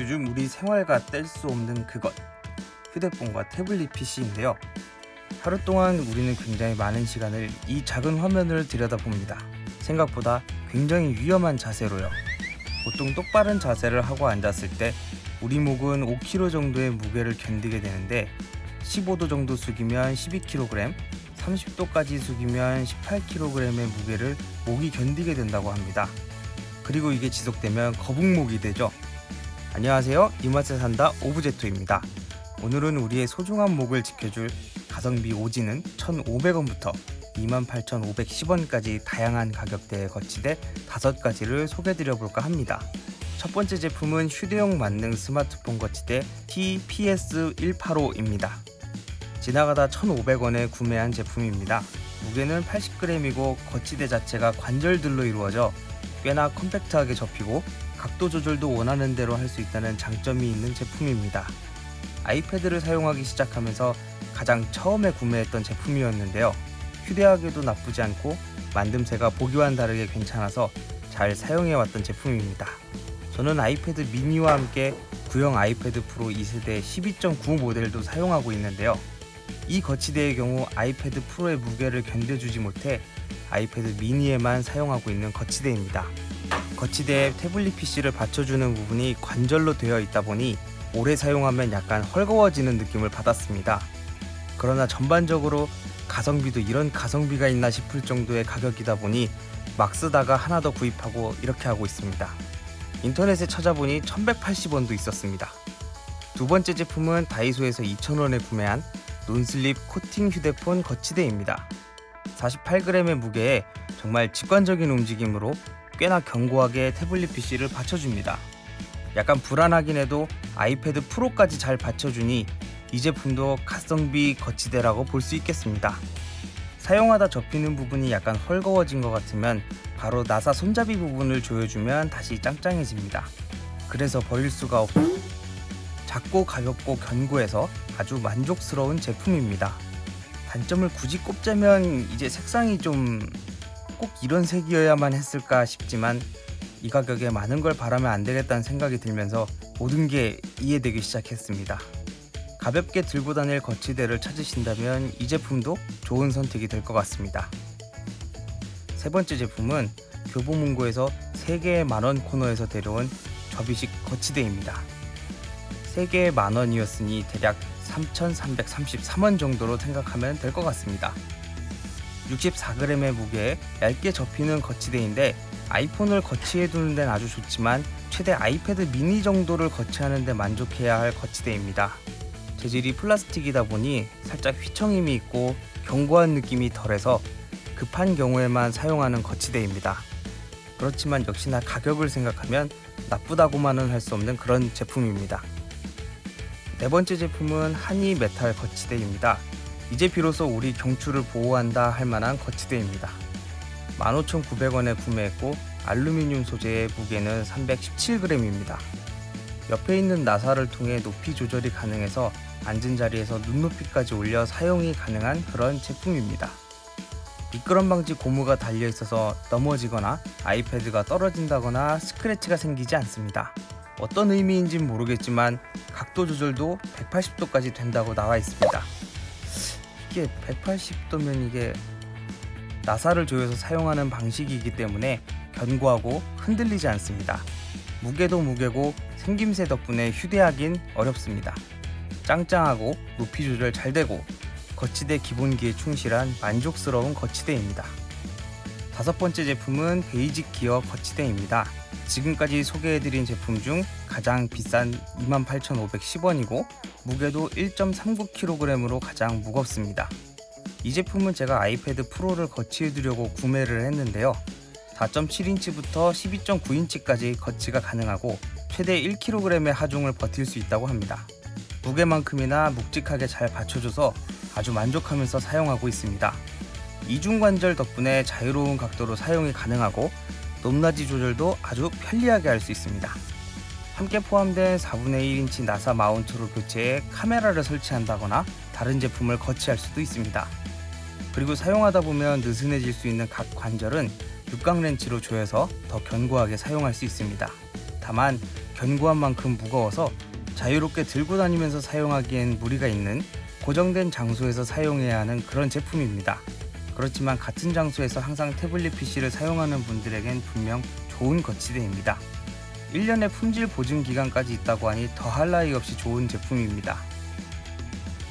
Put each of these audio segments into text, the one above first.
요즘 우리 생활과 뗄 수 없는 그것 휴대폰과 태블릿 PC인데요. 하루 동안 우리는 굉장히 많은 시간을 이 작은 화면을 들여다봅니다. 생각보다 굉장히 위험한 자세로요. 보통 똑바른 자세를 하고 앉았을 때 우리 목은 5kg 정도의 무게를 견디게 되는데 15도 정도 숙이면 12kg, 30도까지 숙이면 18kg의 무게를 목이 견디게 된다고 합니다. 그리고 이게 지속되면 거북목이 되죠. 안녕하세요. 이맛에 산다 오브제토입니다. 오늘은 우리의 소중한 목을 지켜줄 가성비 오지는 1,500원부터 28,510원까지 다양한 가격대에 거치대 다섯 가지를 소개드려 볼까 합니다. 첫 번째 제품은 휴대용 만능 스마트폰 거치대 TPS185입니다. 지나가다 1,500원에 구매한 제품입니다. 무게는 80g이고 거치대 자체가 관절들로 이루어져 꽤나 컴팩트하게 접히고 각도 조절도 원하는 대로 할 수 있다는 장점이 있는 제품입니다. 아이패드를 사용하기 시작하면서 가장 처음에 구매했던 제품이었는데요. 휴대하기도 나쁘지 않고 만듦새가 보기와는 다르게 괜찮아서 잘 사용해왔던 제품입니다. 저는 아이패드 미니와 함께 구형 아이패드 프로 2세대 12.9 모델도 사용하고 있는데요. 이 거치대의 경우 아이패드 프로의 무게를 견뎌주지 못해 아이패드 미니에만 사용하고 있는 거치대입니다. 거치대에 태블릿 PC를 받쳐주는 부분이 관절로 되어 있다 보니 오래 사용하면 약간 헐거워지는 느낌을 받았습니다. 그러나 전반적으로 가성비도 이런 가성비가 있나 싶을 정도의 가격이다 보니 막 쓰다가 하나 더 구입하고 이렇게 하고 있습니다. 인터넷에 찾아보니 1180원도 있었습니다. 두 번째 제품은 다이소에서 2,000원에 구매한 논슬립 코팅 휴대폰 거치대입니다. 48g의 무게에 정말 직관적인 움직임으로 꽤나 견고하게 태블릿 PC를 받쳐줍니다. 약간 불안하긴 해도 아이패드 프로까지 잘 받쳐주니 이 제품도 가성비 거치대라고 볼 수 있겠습니다. 사용하다 접히는 부분이 약간 헐거워진 것 같으면 바로 나사 손잡이 부분을 조여주면 다시 짱짱해집니다. 그래서 버릴 수가 없고 작고 가볍고 견고해서 아주 만족스러운 제품입니다. 단점을 굳이 꼽자면 이제 색상이 좀 꼭 이런 색이어야만 했을까 싶지만 이 가격에 많은 걸 바라면 안 되겠다는 생각이 들면서 모든 게 이해되기 시작했습니다. 가볍게 들고 다닐 거치대를 찾으신다면 이 제품도 좋은 선택이 될 것 같습니다. 세 번째 제품은 교보문고에서 3개의 만원 코너에서 데려온 접이식 거치대입니다. 3개의 만원이었으니 대략 3,333원 정도로 생각하면 될 것 같습니다. 64g의 무게에 얇게 접히는 거치대인데 아이폰을 거치해 두는 데는 아주 좋지만 최대 아이패드 미니 정도를 거치하는 데 만족해야 할 거치대입니다. 재질이 플라스틱이다 보니 살짝 휘청임이 있고 견고한 느낌이 덜해서 급한 경우에만 사용하는 거치대입니다. 그렇지만 역시나 가격을 생각하면 나쁘다고만은 할 수 없는 그런 제품입니다. 네 번째 제품은 하니 메탈 거치대입니다. 이제 비로소 우리 경추를 보호한다 할 만한 거치대입니다. 15,900원에 구매했고 알루미늄 소재의 무게는 317g입니다. 옆에 있는 나사를 통해 높이 조절이 가능해서 앉은 자리에서 눈높이까지 올려 사용이 가능한 그런 제품입니다. 미끄럼 방지 고무가 달려 있어서 넘어지거나 아이패드가 떨어진다거나 스크래치가 생기지 않습니다. 어떤 의미인지는 모르겠지만 각도 조절도 180도까지 된다고 나와 있습니다. 이게 180도면 이게 나사를 조여서 사용하는 방식이기 때문에 견고하고 흔들리지 않습니다. 무게도 무게고 생김새 덕분에 휴대하긴 어렵습니다. 짱짱하고 높이 조절 잘 되고 거치대 기본기에 충실한 만족스러운 거치대입니다. 다섯 번째 제품은 베이직 기어 거치대입니다. 지금까지 소개해드린 제품 중 가장 비싼 28,510원이고 무게도 1.39kg으로 가장 무겁습니다. 이 제품은 제가 아이패드 프로를 거치해두려고 구매를 했는데요. 4.7인치부터 12.9인치까지 거치가 가능하고 최대 1kg의 하중을 버틸 수 있다고 합니다. 무게만큼이나 묵직하게 잘 받쳐줘서 아주 만족하면서 사용하고 있습니다. 이중관절 덕분에 자유로운 각도로 사용이 가능하고 높낮이 조절도 아주 편리하게 할 수 있습니다. 함께 포함된 4분의 1인치 나사 마운트로 교체해 카메라를 설치한다거나 다른 제품을 거치할 수도 있습니다. 그리고 사용하다 보면 느슨해질 수 있는 각 관절은 육각 렌치로 조여서 더 견고하게 사용할 수 있습니다. 다만 견고한 만큼 무거워서 자유롭게 들고 다니면서 사용하기엔 무리가 있는 고정된 장소에서 사용해야 하는 그런 제품입니다. 그렇지만 같은 장소에서 항상 태블릿 PC를 사용하는 분들에겐 분명 좋은 거치대입니다. 1년의 품질 보증 기간까지 있다고 하니 더할 나위 없이 좋은 제품입니다.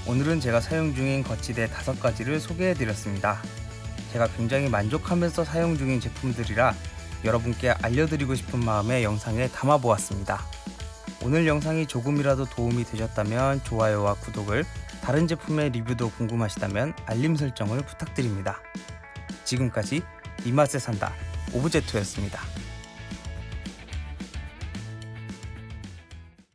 오늘은 제가 사용 중인 거치대 5가지를 소개해 드렸습니다. 제가 굉장히 만족하면서 사용 중인 제품들이라 여러분께 알려드리고 싶은 마음에 영상에 담아 보았습니다. 오늘 영상이 조금이라도 도움이 되셨다면 좋아요와 구독을 다른 제품의 리뷰도 궁금하시다면 알림 설정을 부탁드립니다. 지금까지 이 맛에 산다 오브제토였습니다.